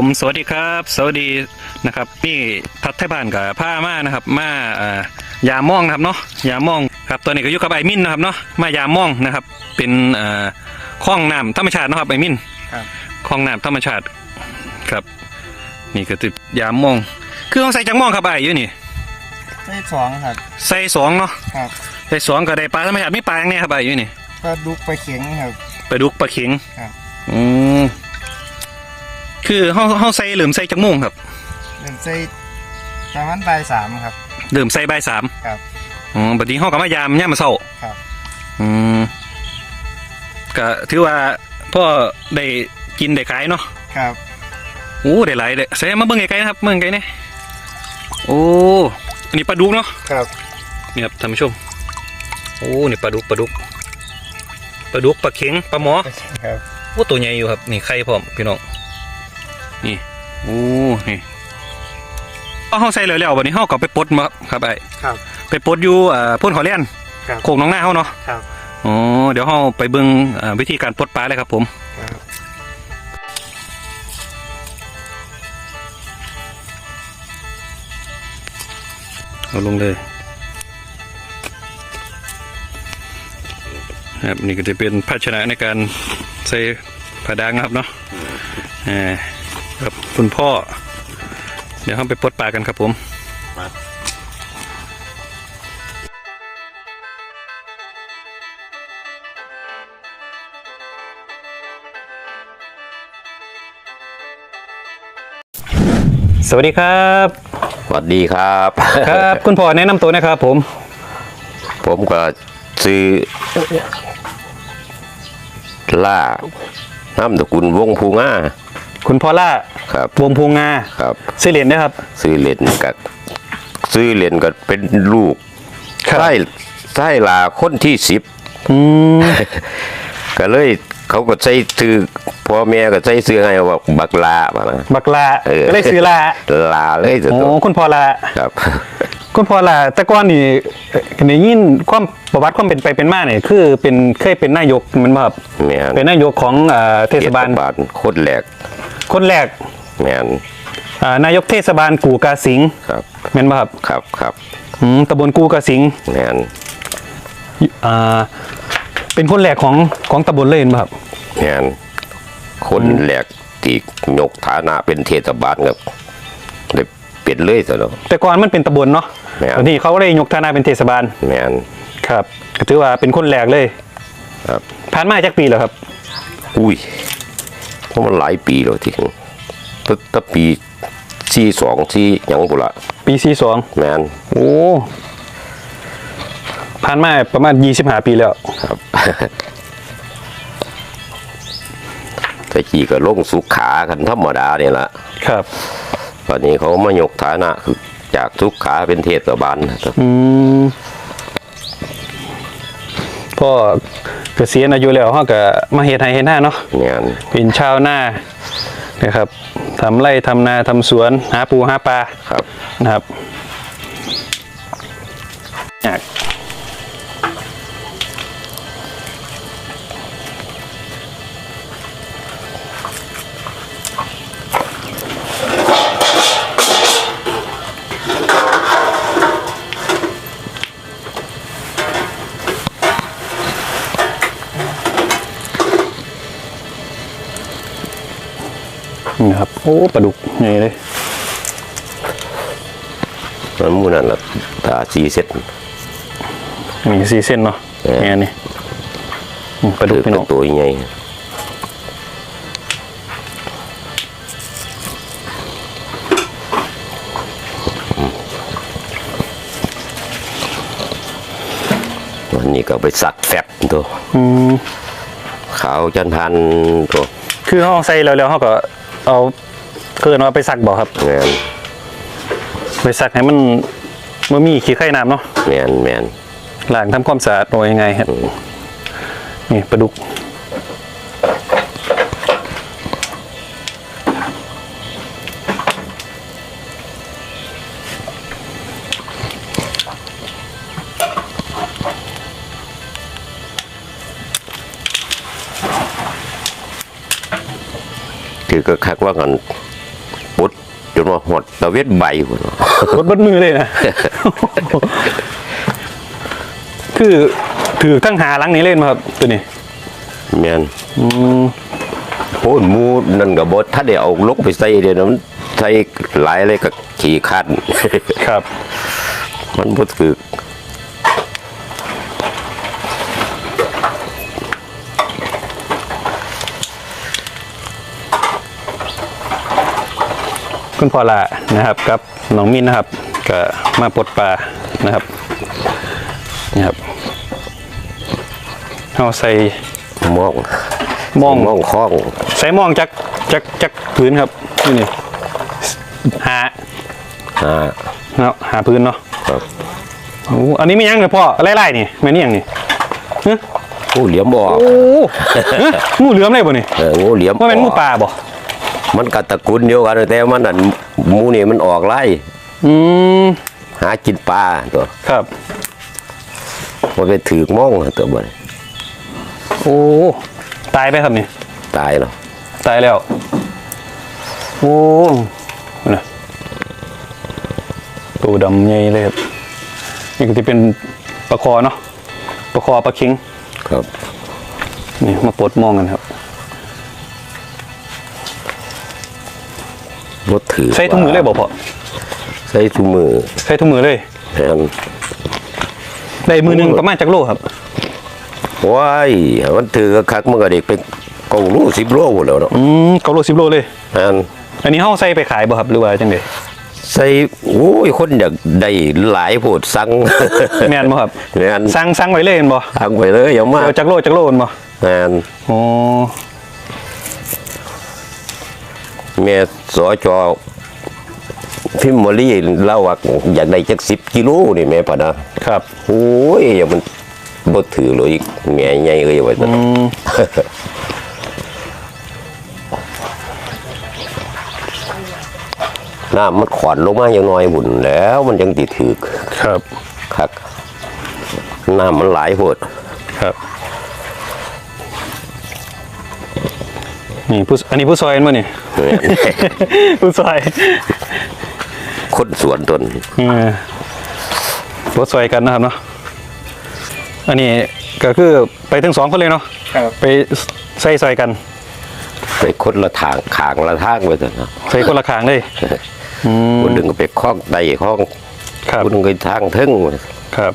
ผมสวัสดีครับ สวัสดีนะครับนี่ทัดไทยบ้านกับผ้ามานะครับ มาอ่ายามองนะครับเนาะยามองครับตัวนี้ก็อยู่กับไอมินนะครับเนาะมายามองนะครับ เป็นอ่าคลองน้ำธรรมชาติเนาะครับไอมินครับคลองน้ำธรรมชาติครับ นี่ก็ติดยามอง คือต้องใส่จังมองครับไออยู่นี่ได้สองครับใส่สองเนาะครับใส่สองก็ได้ปลาธรรมชาติไม่ปลาอย่างนี้ครับไออยู่นี่ก็ดุกไปเข็งครับปลาดุกปลาเข็งครับอืม คือเฮาเฮาใส่เหลือมใส่จังมงครับเริ่มใส่ประมาณบ่ายสามครับเริ่มใส่ใบายสามครับอ๋อบัดนี้เฮาก็มายามยามมาเช้าครับ อืมก็ถือว่าพ่อได้กินได้ขายเนาะครับโอ้ได้หลายเด้อใส่มาเบิ่งไกลๆนะครับเบิ่งไกลเนี่ยโอ้อันนี้ปลาดุกเนาะครับนี่ครับท่านผู้ชมโอ้นี่ปลาดุกปลาดุกปลาดุกปลาเข็งปลาหมอครับโอ้ตัวใหญ่อยู่ครับนี่ไข่พร้อมพี่น้อง นี่โอ้นี่เอาเฮาใส่แล้วๆบัดนี้เฮาก็ไปปลดมาครับไอ้ครับ ไปปลดอยู่อ่าพ่นขอเลียนครับโคกหน้องหน้าเฮาเนาะครับอ๋อเดี๋ยวเราไปเบิ่งอ่าวิธีการปลดปลาเลยครับผมครับเอาลงเลยครับนี่ก็จะเป็นภาชนะในการใส่ผาดังนะครับเนาะอ่า ครับคุณพ่อ เดี๋ยวเราไปปลดปลากันครับผมสวัสดีครับสวัสดีครับ ครับ คุณพ่อแนะนำตัวนะครับผม ผมก็ซื้อล่าน้ำตระกุลวงภูง่า คุณพ่อล่าครับวงพูงาครับซื้อเหรียญนะครับ ซื้อเหรียญกับซื้อเหรียญก็เป็นลูกครับไส้ไส้ลาคนที่สิบอืมก็เลยเขาก็ใช้ซื้อพ่อแม่ก็ใช้ซื้อให้ว่าบักลามานะบักลาเออก็เลยซื้อลาลาเลยจะโอ้ตัวคุณพ่อลาครับ คุณพ่อลาแต่ก่อนนี่เอ่อในยินความประวัติความเป็นไปเป็นมาเนี่ยคือเป็นเคยเป็นนายกแมันบ่ครับแม่นเป็นนายกของเอ่อเทศบาลบาลโคตรแหลก คนแรกแม่นเอ่อนายกเทศบาลกูกาสิงครับแม่นบ่ครับครับครับอืมตำบลกูกาสิงแม่นอ่าเป็นคนแรกของของตำบลเลยแม่นบ่ครับแม่นคนแหลกที่ยกฐานะเป็นเทศบาลครับเลยเป็นเลยซะเนาะแต่ก่อนมันเป็นตำบลเนาะแม่นตอนนี้เขาเลยยกฐานะเป็นเทศบาลแม่นครับก็ถือว่าเป็นคนแรกเลย ครับผ่านมาจากปีแล้วครับ อุ้ยเพ ราะมันหลายปีแล้วที่ตั้งแต่ปีสี่สองที่ยังบุละปีสี่สองแมนโอ้ผ่านมาประมาณยี่สิบห้าปีแล้ว ครับ แต่กี้ก็ลงสุขากันธรรมดาเนี่ยละครับ ตอนนี้เขามายกฐานะคือจากสุขาเป็นเทศบาลนะครับอืมพ่อ เกษียณอายุแล้วเขาก็มาเฮ็ดให้เฮ็ดหน้าเนาะแมนเป็นชาวนานะครับทำไร่ทำนาทำสวนหาปูหาปลาครับนะครับอยาก อ้ปลาดุกใหญ่เลยมันหมูนั่นละตาสีเซ็ตนี่สี่เส้นเนาะเออแง่นี่อืมปลาดุกพี่น้องตัวใหญ่วันนี้ก็ไปสักแฟบตัวอืมขาวจันพันตัวคือเขาใส่แล้วแล้วเขาก็เอา เกินว่าไปสักบ่ครับ แมนไปสักให้มันมันมีขี้ไข่น้ำเนาะแมนแมนล้างทำความสะอาดโดยยังไงครับนี่ปลาดุกถือก็คักว่ากัน ตะเวทใบพุ่นกดเบดมือเลยนะ คือถือทั้งหาหลังนี้เล่นมาครับตัวนี้แม่นอืมโอ้ยหมูนั่นก็บ่ถ้าได้เอาลกไปใส่เดี๋ยวนะมันใส่หลายเลยก็ขี้คัน ครับ มันบ่ถือ คุณพ่อละนะครับกับน้องมินนะครับก็มาปลดปลานะครับนี่ครับเอาใส่มองมองมองคล้องใส่มองจากจากจากพื้นครับนี่นี่หาอ่าเนาะหาพื้นเนาะครับโอ้อันนี้ไม่ยังเลยพ่อไล่ๆนี่แม่นี่ยังนี่ฮะงูเหลี่ยมบ่ออกโอ้ฮะงูเหลือมเลยบ่นี่เอองูเหลี่ยมว่าเป็นงูออกป่าบ่ มันก็ตระกูลเดียวกันแต่มันนั่นหมูนี่มันออกไล่อืมหากินปลาตัวครับมันไปถือมองตัวบ่โอ้ตายไปครับนี่ตายเนาะตายแล้วโอ้นะตัวดำใหญ่เลยครับนี่ก็จะเป็นปลาคอเนาะปลาคอปลาคิงครับ นี่มาปลดมองกันครับ บ่ถือใส่ถุงมือเลยบ่พอใส่ถุงมือใส่ถุงมือเลยแม่นได้มือหนึ่งประมาณจักโลครับว้ายมันถือก็คักมันก็เด็กเป็นเกาโล10โลพุ่นแล้วเนาะอืมเก้าโลสิบโลเลยแม่นอันนี้เฮาใส่ไปขายบ่ครับหรือว่าจังไดใส่โอ้ยคนอยากได้หลายโพดสั่งแม่นบ่ครับแม่นสั่งสั่งไว้เลยแม่นบ่สั่งไปเลยอย่ามาเดี๋ยวจักโลจักโลแม่นบ่แม่นโอ้ แม่สอจอพิมพ์มอรี่เล่าว่าอยากได้จัก10กิโลนี่แม่พะนะครับโอ้ยอย่ามันบ่ถือเลยอีกแม่ใหญ่เลยว่าซั่นอืมน้ำมันขวานลงมาอย่างน้อยบุญแล้วมันยังติดถือครับคักน้ำมันหลายโพดครับ นี่ผู้อันนี้ผู้ซอยเห็นบ่นี่แม่นผู้ซอยคนสวนตนเออผู้ซอยกันนะครับเนาะอันนี้ก็คือไปถึงสองคนเลยเนาะครับไปใส่ซอยกันไปคนละทางขางละทางไปเถอะนะใส่คนละขางเลยอืมคนหนึ่งก็ไปคล้องใดคล้องครับคนหนึ่งก็ทางเทึ่งครับ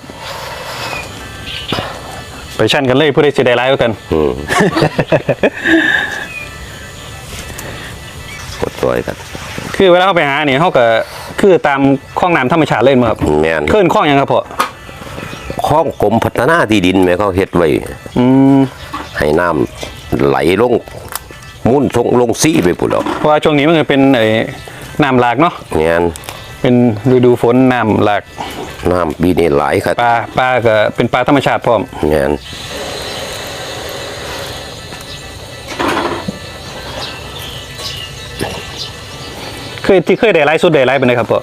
ไปชั่นกันเลยผู้ใดเสียดายร้ายกว่ากัน อืม กดตัวกันคือเวลาเขาไปหาเนี่ยเขาก็คือตามคลองน้ำธรรมชาติเล่นมาครับแม่นขึ้นคลองยังครับพ่อคล้องกรมพัฒนาที่ดินแม่เขาเฮ็ดไว้อืมให้น้ำไหลลงมุ่นทงลงซี่ไปพุ่นแล้วเพราะว่าช่วงนี้มันก็เป็นไอ้น้ำหลากเนาะเนี่ยเป็นฤดูฝนน้ำหลากน้ำปีนี้หลายครับปลาปลาก็เป็นปลาธรรมชาติพร้อมเนี่ ยเคยที่เคยได้ไล่สุดได้ไล่เป็นไงครับพ่อ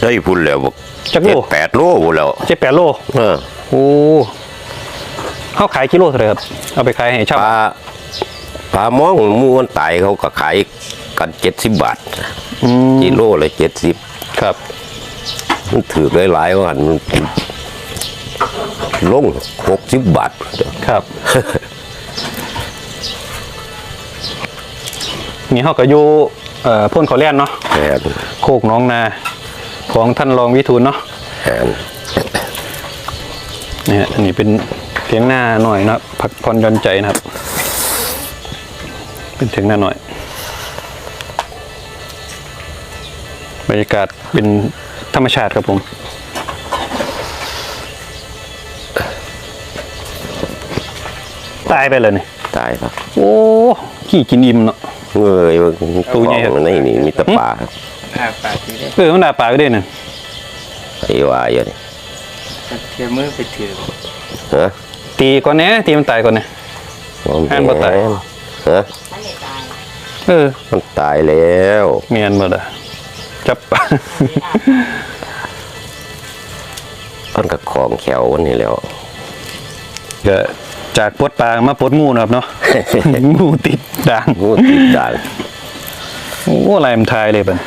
ได้พุ่นแล้วบอกจักโลเจ็ดแปดโลพุ่นแล้วเจ็ดแปดโลเออโอ้เขาขายกิโลเท่าไหร่ครับเอาไปขายให้ชาวปลาปลามองหมูมันตายเขาก็ขายกันเจ็ดสิบบาทอืมกิโลละเจ็ดสิบครับ มันถือหลายๆวันมันลงหกสิบบาท ครับนี่เขาก็อยู่ เอ่อพ่นเขาเลียนเนาะแอนโคกหน้องนา ของท่านรองวิทูลเนาะแอนเนี่ยอันนี้เป็นเพียงหน้าหน่อยนะครับพักผ่อนหย่อนใจนะครับ เป็นเพียงหน้าหน่อยบรรยากาศเป็นธรรมชาติครับผมตายไปเลยนี่ตายครับ โอ้ขี้กินอิ่มเนาะ เงยตัวใหญ่ครับในนี่มีแตะปลาครับอ่าปากทีได้เออมันด่าปลาก็ได้น่ะไอ้ว่าอย่างนี้เทียมมือไปถือฮะตีก่อนเนี้ยตีมันตายก่อนเนี้ยแม่นบ่ตาย ฮะเออมันตายแล้วเมียนหมดอะจับ มันก็ของแขววันนี้แล้วก็ จากปลดปลามาปลดงูนะครับเนาะ งูติดด่างงูติดด่างโอ้ลายมันทายเลยเป็น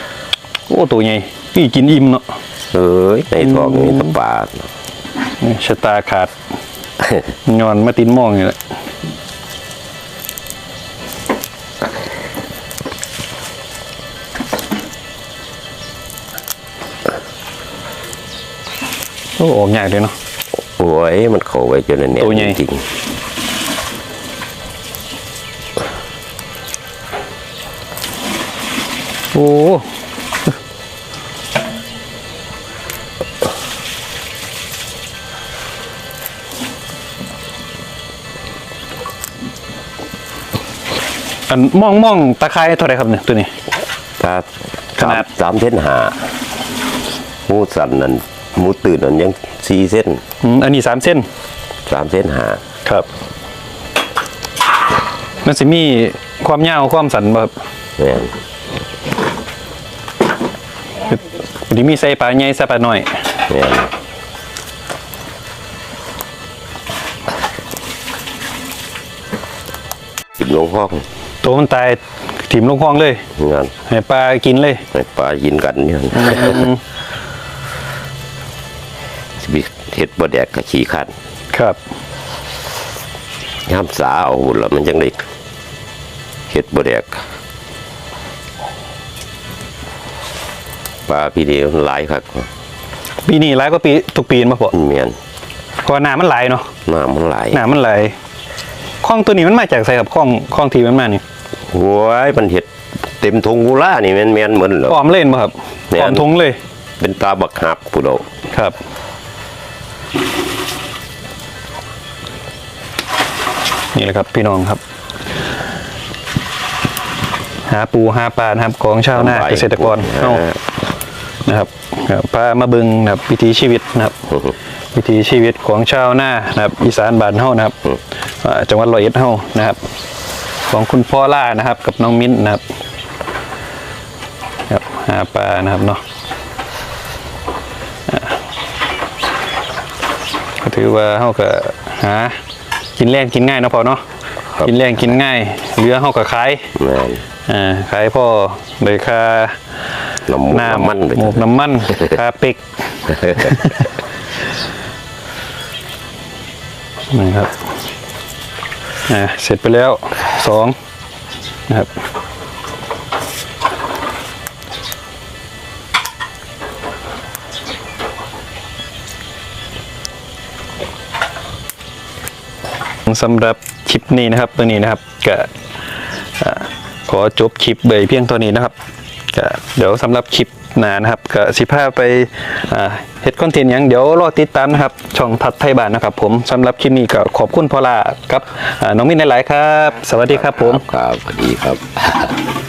โอ้ตัวใหญ่พี่กินอิ่มเนาะเอ้ยในท้องมีแตะปลานี่ชะตาขาดงอนมาตินหมองนี่แหละโอ้ออกยากเลยเนาะโอ้ยมันเข้าไว้จนนั่นเนี่ยตัวใหญ่จริง โอ้อันมองมองตะไคร้เท่าไหรครับเนี่ยตัวนี้ๆถ้าขนาด สามเส้นหาหมูสันนั่นหมูตื่นนั่นยังสี่เส้นอืมอันนี้สามเส้นสามเส้นหาครับมันสิมีความยาวความสันบ่ครับแม่น มันสิมีใส่ปลาใหญ่ใส่ปลาน้อยแม่นกินลงห้องตัวมันตายถิ่มลงคลองเลย งานให้ปลากินเลยให้ปลากินกันเนี่ยสิบิเห็ดบ่แดกกะขี้ขันครับย่ำสาเอาหุ่นละมันจังได้เห็ดบ่แดก ปลาพี่เดียวหลายครับปีนี้หลายกว่าปีทุกปีมาพอเมียนเพราะว่าน้ำมันไหลเนาะน้ำมันหลายน้ำมันไหลคลองตัวนี้มันมาจากไสครับคลองคลองที่มันมานี่โอ้ยมันเห็ดเต็มทงกุล่านี่แม่นแม่นเหมือนเหรออ้อมเล่นบ่ครับแม่นอ้อมทงเลยเป็นตาบักหับผู้เราครับ นี่แหละครับพี่น้องครับ หาปูหาปลานะครับของชาวนาเกษตรกรเฮา นะครับครับพามาเบึงนะครับวิถีชีวิตนะครับวิถีชีวิตของชาวนานะครับอีสานบ้านเฮานะครับอ่าจังหวัดร้อยเอ็ดเฮานะครับ ของคุณพ่อล่านะครับ กับน้องมิ้นนะครับครับหาปลานะครับเนาะก็ถือว่าเฮาก็หากินแรงกินง่ายเนาะพอเนาะกินแรงกินง่ายเหลือเฮาก็ขายแม่นอ่าขายพ่อได้ค่า น้ำมูกน้ำน้ำมันไปหมูกน้ำมันค่าเป็กนะครับอ่าเสร็จไปแล้วสองนะครับสำหรับคลิปนี้นะครับตัวนี้นะครับก็อ่าขอจบคลิปเบยเพียงเท่านี้นะครับ ก็เดี๋ยวสำหรับคลิปหน้านะครับก็สิพาไปเฮ็ดคอนเทนต์ยังเดี๋ยวรอติดตามนะครับ ช่องทัดไทยบ้านนะครับผมสำหรับคลิปนี้ก็ขอบคุณพอลากับน้องมิ้นหลายๆครับ สวัสดีครับผมครับสวัสดีครับ